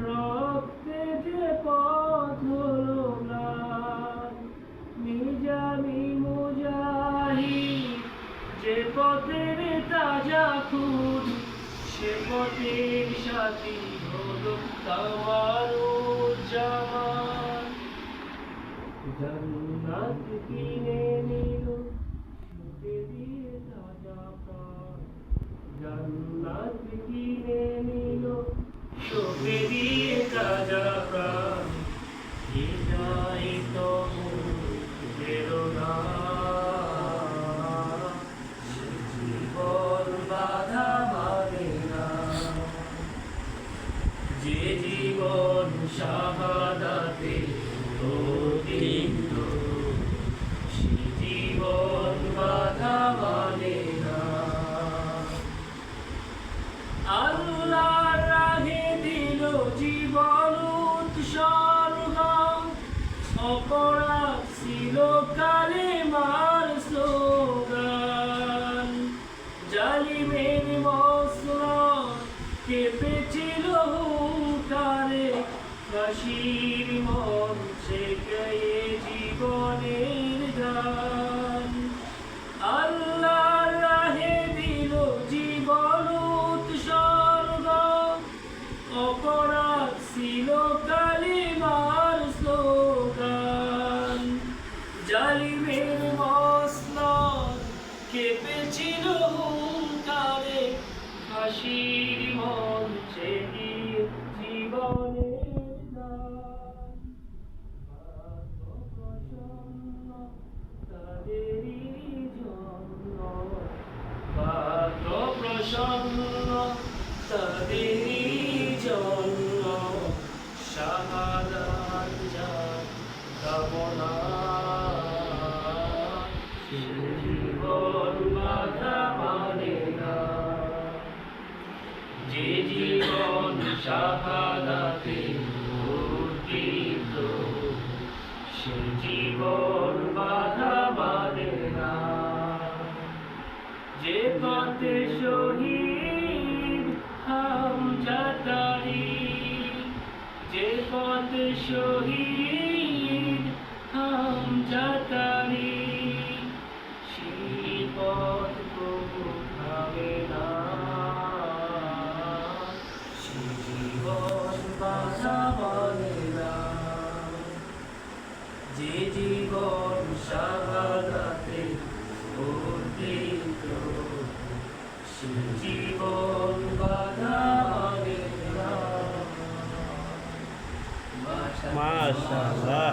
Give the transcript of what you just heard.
রক্তে যে পথ লাল নিজামি মুজাহিদ যে পথের তাজা খুন সে পথের সাথী হলো কামারুজ্জামান জন্নাত কিনে নিল অপরাধ ছিল কালে মার স্লোগান। জালিমের মসনদ কেঁপেছিল হুঙ্কারে কাশির মঞ্চে জালিমের মসনদ কেঁপেছিল হুঙ্কারে ফাঁসির মঞ্চে গিয়ে জীবনের গান প্রসন্ন তাদেরই জন্য যার কামনা শাহাদাতে উদ্দীপ্ত সে জীবন বাধা বাঁধে না। যে পথে শহীদ যে পথে শহীদ Mashallah.